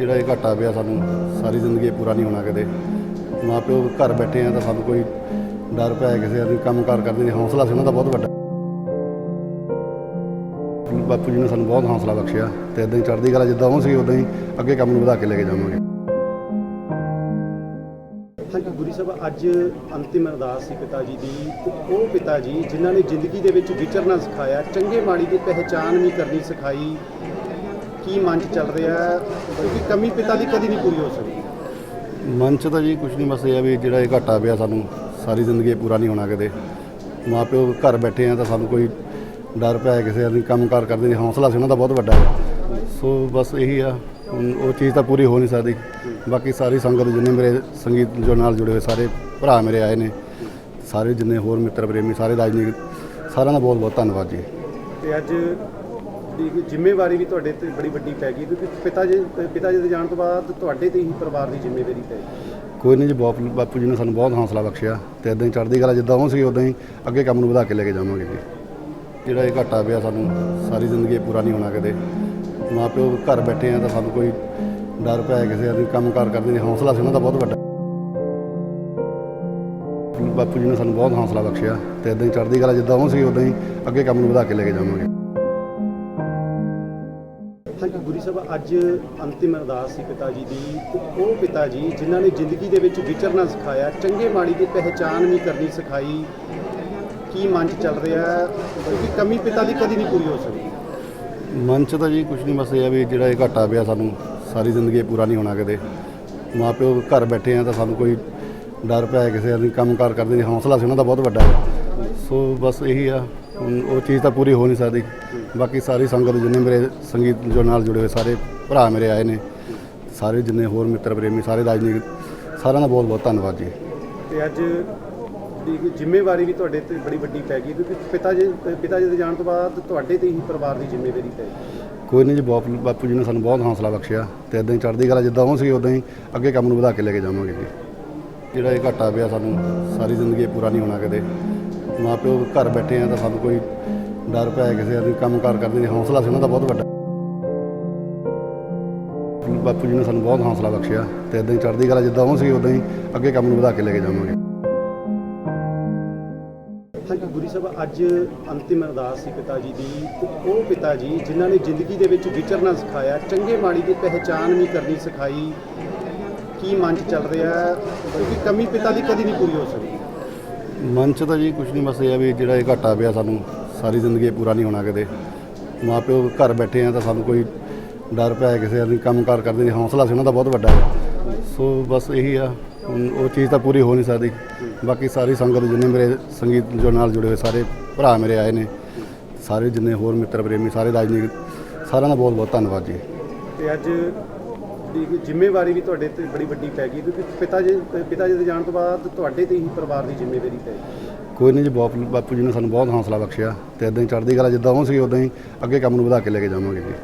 ਜਿਹੜਾ ਇਹ ਘਾਟਾ ਪਿਆ ਸਾਨੂੰ, ਸਾਰੀ ਜ਼ਿੰਦਗੀ ਪੂਰਾ ਨਹੀਂ ਹੋਣਾ ਕਦੇ ਮਾਂ ਪਿਓ ਘਰ ਬੈਠੇ ਆ ਤਾਂ ਸਾਨੂੰ ਕੋਈ ਡਰ ਪਿਆ ਕਿਸੇ ਦਾ ਕੰਮ ਕਾਰ ਕਰਦੇ ਨੇ, ਹੌਸਲਾ ਸੀ ਉਹਨਾਂ ਦਾ ਬਹੁਤ ਵੱਡਾ। ਬਾਪੂ ਜੀ ਨੇ ਸਾਨੂੰ ਬਹੁਤ ਹੌਸਲਾ ਬਖਸ਼ਿਆ ਤੇ ਇਦਾਂ ਹੀ ਚੜ੍ਹਦੀ ਕਲਾ ਜਿੱਦਾਂ ਉਹ ਸੀ ਉਦਾਂ ਹੀ ਅੱਗੇ ਕੰਮ ਨੂੰ ਵਧਾ ਕੇ ਲੈ ਕੇ ਜਾਵਾਂਗੇ। ਹਾਂਜੀ ਗੁਰੂ ਸਾਹਿਬ, ਅੱਜ ਅੰਤਿਮ ਅਰਦਾਸ ਸੀ ਪਿਤਾ ਜੀ ਦੀ। ਉਹ ਪਿਤਾ ਜੀ ਜਿਨ੍ਹਾਂ ਨੇ ਜ਼ਿੰਦਗੀ ਦੇ ਵਿੱਚ ਵਿਚਰਨਾ ਸਿਖਾਇਆ, ਚੰਗੇ ਮਾੜੀ ਦੀ ਪਹਿਚਾਣ ਵੀ ਕਰਨੀ ਸਿਖਾਈ ਕੀ ਮਨ 'ਚ ਚੱਲ ਰਿਹਾ ਹੈ? ਕਿਉਂਕਿ ਕਮੀ ਪਿਤਾ ਦੀ ਕਦੀ ਨਹੀਂ ਪੂਰੀ ਹੋ ਸਕਦੀ। ਮਨ 'ਚ ਤਾਂ ਜੀ ਕੁਝ ਨਹੀਂ ਬਸ ਇਹ ਆ ਵੀ ਜਿਹੜਾ ਇਹ ਘਾਟਾ ਪਿਆ ਸਾਨੂੰ ਸਾਰੀ ਜ਼ਿੰਦਗੀ ਇਹ ਪੂਰਾ ਨਹੀਂ ਹੋਣਾ ਕਦੇ ਮਾਂ ਪਿਓ ਘਰ ਬੈਠੇ ਆ ਤਾਂ ਸਾਨੂੰ ਕੋਈ ਡਰ ਪਿਆ ਕਿਸੇ ਦਾ ਕੰਮ ਕਾਰ ਕਰਦੇ ਨੇ ਹੌਸਲਾ ਸੀ ਉਹਨਾਂ ਦਾ ਬਹੁਤ ਵੱਡਾ। ਸੋ ਬਸ ਇਹੀ ਆ ਹੁਣ ਉਹ ਚੀਜ਼ ਤਾਂ ਪੂਰੀ ਹੋ ਨਹੀਂ ਸਕਦੀ। ਬਾਕੀ ਸਾਰੀ ਸੰਗਤ ਜਿੰਨੇ ਮੇਰੇ ਸੰਗੀਤ ਜੋ ਨਾਲ ਜੁੜੇ ਹੋਏ ਸਾਰੇ ਭਰਾ ਮੇਰੇ ਆਏ ਨੇ। ਸਾਰੇ ਜਿੰਨੇ ਹੋਰ ਮਿੱਤਰ ਪ੍ਰੇਮੀ ਸਾਰੇ ਰਾਜਨੀਤਿਕ ਸਾਰਿਆਂ ਦਾ ਬਹੁਤ ਬਹੁਤ ਧੰਨਵਾਦ ਜੀ। ਤੇ ਅੱਜ ਦੀ ਜ਼ਿੰਮੇਵਾਰੀ ਵੀ ਤੁਹਾਡੇ ਤੇ ਬੜੀ ਵੱਡੀ ਪੈ ਗਈ, ਕਿਉਂਕਿ ਪਿਤਾ ਜੀ ਪਿਤਾ ਜੀ ਦੇ ਜਾਣ ਤੋਂ ਬਾਅਦ ਤੁਹਾਡੇ ਤੇ ਹੀ ਪਰਿਵਾਰ ਦੀ ਜ਼ਿੰਮੇਵਾਰੀ ਪੈ ਗਈ। ਕੋਈ ਨਹੀਂ ਜੀ, ਬਾਪ ਬਾਪੂ ਜੀ ਨੇ ਸਾਨੂੰ ਬਹੁਤ ਹੌਸਲਾ ਬਖਸ਼ਿਆ ਤੇ ਇਦਾਂ ਹੀ ਚੜ੍ਹਦੀ ਕਲਾ ਜਿੱਦਾਂ ਉਹ ਸੀ ਉਦਾਂ ਹੀ ਅੱਗੇ ਕੰਮ ਨੂੰ ਵਧਾ ਕੇ ਲੈ ਕੇ ਜਾਵਾਂਗੇ ਜੀ। ਜਿਹੜਾ ਇਹ ਘਾਟਾ ਪਿਆ ਸਾਨੂੰ ਸਾਰੀ ਜ਼ਿੰਦਗੀ ਇਹ ਪੂਰਾ ਨਹੀਂ ਹੋਣਾ ਕਦੇ। ਮਾਂ ਪਿਓ ਘਰ ਬੈਠੇ ਆ ਤਾਂ ਸਾਨੂੰ ਕੋਈ ਡਰ ਪਿਆ ਕਿਸੇ ਦਾ ਕੰਮ ਕਾਰ ਕਰਦੇ ਨੇ, ਹੌਸਲਾ ਸੀ ਉਹਨਾਂ ਦਾ ਬਹੁਤ ਵੱਡਾ। ਬਾਪੂ ਜੀ ਨੇ ਸਾਨੂੰ ਬਹੁਤ ਹੌਸਲਾ ਬਖਸ਼ਿਆ ਤੇ ਇਦਾਂ ਹੀ ਚੜ੍ਹਦੀ ਕਲਾ ਜਿੱਦਾਂ ਉਹ ਸੀ ਉਦਾਂ ਹੀ ਅੱਗੇ ਕੰਮ ਨੂੰ ਵਧਾ ਕੇ ਲੈ ਕੇ ਜਾਵਾਂਗੇ। ਹਾਂਜੀ ਗੁਰੂ ਸਾਹਿਬ ਅੱਜ ਅੰਤਿਮ ਅਰਦਾਸ ਸੀ ਪਿਤਾ ਜੀ ਦੀ ਉਹ ਪਿਤਾ ਜੀ ਜਿਨ੍ਹਾਂ ਨੇ ਜ਼ਿੰਦਗੀ ਦੇ ਵਿੱਚ ਵਿਚਰਨਾ ਸਿਖਾਇਆ, ਚੰਗੇ ਮਾੜੀ ਦੀ ਪਹਿਚਾਣ ਵੀ ਕਰਨੀ ਸਿਖਾਈ, ਕੀ ਮਨ 'ਚ ਚੱਲ ਰਿਹਾ ਹੈ? ਕਮੀ ਪਿਤਾ ਦੀ ਕਦੀ ਨਹੀਂ ਪੂਰੀ ਹੋ ਸਕਦੀ। ਮਨ 'ਚ ਤਾਂ ਜੀ ਕੁਝ ਨਹੀਂ, ਬਸ ਇਹ ਆ ਵੀ ਜਿਹੜਾ ਇਹ ਘਾਟਾ ਪਿਆ ਸਾਨੂੰ, ਸਾਰੀ ਜ਼ਿੰਦਗੀ ਪੂਰਾ ਨਹੀਂ ਹੋਣਾ ਕਦੇ ਮਾਂ ਪਿਓ ਘਰ ਬੈਠੇ ਆ ਤਾਂ ਸਾਨੂੰ ਕੋਈ ਡਰ ਪਿਆ ਕਿਸੇ ਦਾ ਕੰਮ ਕਾਰ ਕਰਦੇ ਨੇ ਹੌਸਲਾ ਸੀ ਉਹਨਾਂ ਦਾ ਬਹੁਤ ਵੱਡਾ। ਸੋ ਬਸ ਇਹੀ ਆ, ਹੁਣ ਉਹ ਚੀਜ਼ ਤਾਂ ਪੂਰੀ ਹੋ ਨਹੀਂ ਸਕਦੀ। ਬਾਕੀ ਸਾਰੀ ਸੰਗਤ ਜਿੰਨੇ ਮੇਰੇ ਸੰਗੀਤ ਜੋ ਨਾਲ ਜੁੜੇ ਹੋਏ ਸਾਰੇ ਭਰਾ ਮੇਰੇ ਆਏ ਨੇ ਸਾਰੇ ਜਿੰਨੇ ਹੋਰ ਮਿੱਤਰ ਪ੍ਰੇਮੀ ਸਾਰੇ ਰਾਜਨੀਤਿਕ ਸਾਰਿਆਂ ਦਾ ਬਹੁਤ ਬਹੁਤ ਧੰਨਵਾਦ ਜੀ। ਤੇ ਅੱਜ ਦੀ ਜ਼ਿੰਮੇਵਾਰੀ ਵੀ ਤੁਹਾਡੇ ਤੇ ਬੜੀ ਵੱਡੀ ਪੈ ਗਈ ਕਿਉਂਕਿ ਪਿਤਾ ਜੀ ਪਿਤਾ ਜੀ ਦੇ ਜਾਣ ਤੋਂ ਬਾਅਦ ਤੁਹਾਡੇ ਤੇ ਹੀ ਪਰਿਵਾਰ ਦੀ ਜ਼ਿੰਮੇਵਾਰੀ ਪੈ ਗਈ। ਕੋਈ ਨਹੀਂ ਜੀ ਬਾਪ ਬਾਪੂ ਜੀ ਨੇ ਸਾਨੂੰ ਬਹੁਤ ਹੌਸਲਾ ਬਖਸ਼ਿਆ ਤੇ ਇਦਾਂ ਹੀ ਚੜ੍ਹਦੀ ਕਲਾ ਜਿੱਦਾਂ ਉਹ ਸੀ ਉਦਾਂ ਹੀ ਅੱਗੇ ਕੰਮ ਨੂੰ ਵਧਾ ਕੇ ਲੈ ਕੇ ਜਾਵਾਂਗੇ ਜੀ। ਜਿਹੜਾ ਇਹ ਘਾਟਾ ਪਿਆ ਸਾਨੂੰ ਸਾਰੀ ਜ਼ਿੰਦਗੀ ਪੂਰਾ ਨਹੀਂ ਹੋਣਾ ਕਦੇ ਮਾਂ ਪਿਓ ਘਰ ਬੈਠੇ ਆ ਤਾਂ ਸਾਨੂੰ ਕੋਈ ਡਰ ਪਿਆ ਕਿਸੇ ਦਾ ਕੰਮ ਕਾਰ ਕਰਦੇ ਨੇ ਹੌਸਲਾ ਸੀ ਉਹਨਾਂ ਦਾ ਬਹੁਤ ਵੱਡਾ। ਬਾਪੂ ਜੀ ਨੇ ਸਾਨੂੰ ਬਹੁਤ ਹੌਸਲਾ ਬਖਸ਼ਿਆ ਤੇ ਇਦਾਂ ਹੀ ਚੜ੍ਹਦੀ ਕਲਾ ਜਿੱਦਾਂ ਉਹ ਸੀ ਉਦਾਂ ਹੀ ਅੱਗੇ ਕੰਮ ਨੂੰ ਵਧਾ ਕੇ ਲੈ ਕੇ ਜਾਵਾਂਗੇ। ਹਾਂਜੀ ਗੁਰੂ ਸਾਹਿਬ ਅੱਜ ਅੰਤਿਮ ਅਰਦਾਸ ਸੀ ਪਿਤਾ ਜੀ ਦੀ। ਉਹ ਪਿਤਾ ਜੀ ਜਿਨ੍ਹਾਂ ਨੇ ਜ਼ਿੰਦਗੀ ਦੇ ਵਿੱਚ ਵਿਚਰਨਾ ਸਿਖਾਇਆ ਚੰਗੇ ਮਾੜੀ ਦੀ ਪਹਿਚਾਣ ਵੀ ਕਰਨੀ ਸਿਖਾਈ ਕੀ ਮਨ 'ਚ ਚੱਲ ਰਿਹਾ ਹੈ? ਕਿਉਂਕਿ ਕਮੀ ਪਿਤਾ ਦੀ ਕਦੀ ਨਹੀਂ ਪੂਰੀ ਹੋ ਸਕਦੀ। ਮਨ 'ਚ ਤਾਂ ਜੀ ਕੁਝ ਨਹੀਂ ਬਸ ਇਹ ਆ ਵੀ ਜਿਹੜਾ ਇਹ ਘਾਟਾ ਪਿਆ ਸਾਨੂੰ ਸਾਰੀ ਜ਼ਿੰਦਗੀ ਪੂਰਾ ਨਹੀਂ ਹੋਣਾ ਕਦੇ ਮਾਂ ਪਿਓ ਘਰ ਬੈਠੇ ਆ ਤਾਂ ਸਾਨੂੰ ਕੋਈ ਡਰ ਪਿਆ ਕਿਸੇ ਦਾ ਕੰਮ ਕਾਰ ਕਰਦੇ ਨੇ ਹੌਸਲਾ ਸੀ ਉਹਨਾਂ ਦਾ ਬਹੁਤ ਵੱਡਾ ਸੋ ਬਸ ਇਹੀ ਆ, ਹੁਣ ਉਹ ਚੀਜ਼ ਤਾਂ ਪੂਰੀ ਹੋ ਨਹੀਂ ਸਕਦੀ। ਬਾਕੀ ਸਾਰੀ ਸੰਗਤ ਜਿੰਨੇ ਮੇਰੇ ਸੰਗੀਤ ਜੋ ਨਾਲ ਜੁੜੇ ਹੋਏ, ਸਾਰੇ ਭਰਾ ਮੇਰੇ ਆਏ ਨੇ, ਸਾਰੇ ਜਿੰਨੇ ਹੋਰ ਮਿੱਤਰ, ਪ੍ਰੇਮੀ, ਸਾਰੇ ਰਾਜਨੀਤਿਕ, ਸਾਰਿਆਂ ਦਾ ਬਹੁਤ ਬਹੁਤ ਧੰਨਵਾਦ ਜੀ। ਤੇ ਅੱਜ ਦੀ ਜ਼ਿੰਮੇਵਾਰੀ ਵੀ ਤੁਹਾਡੇ ਤੇ ਬੜੀ ਵੱਡੀ ਪੈ ਗਈ, ਕਿਉਂਕਿ ਪਿਤਾ ਜੀ ਪਿਤਾ ਜੀ ਦੇ ਜਾਣ ਤੋਂ ਬਾਅਦ ਤੁਹਾਡੇ ਤੇ ਹੀ ਪਰਿਵਾਰ ਦੀ ਜ਼ਿੰਮੇਵਾਰੀ ਪੈ ਗਈ। ਕੋਈ ਨਹੀਂ ਜੀ, ਬਾਪੂ ਬਾਪੂ ਜੀ ਨੇ ਸਾਨੂੰ ਬਹੁਤ ਹੌਸਲਾ ਬਖਸ਼ਿਆ ਤੇ ਇਦਾਂ ਹੀ ਚੜ੍ਹਦੀ ਕਲਾ ਜਿੱਦਾਂ ਉਹ ਸੀ ਉਦਾਂ ਹੀ ਅੱਗੇ ਕੰਮ ਨੂੰ ਵਧਾ ਕੇ ਲੈ ਕੇ ਜਾਵਾਂਗੇ ਜੀ।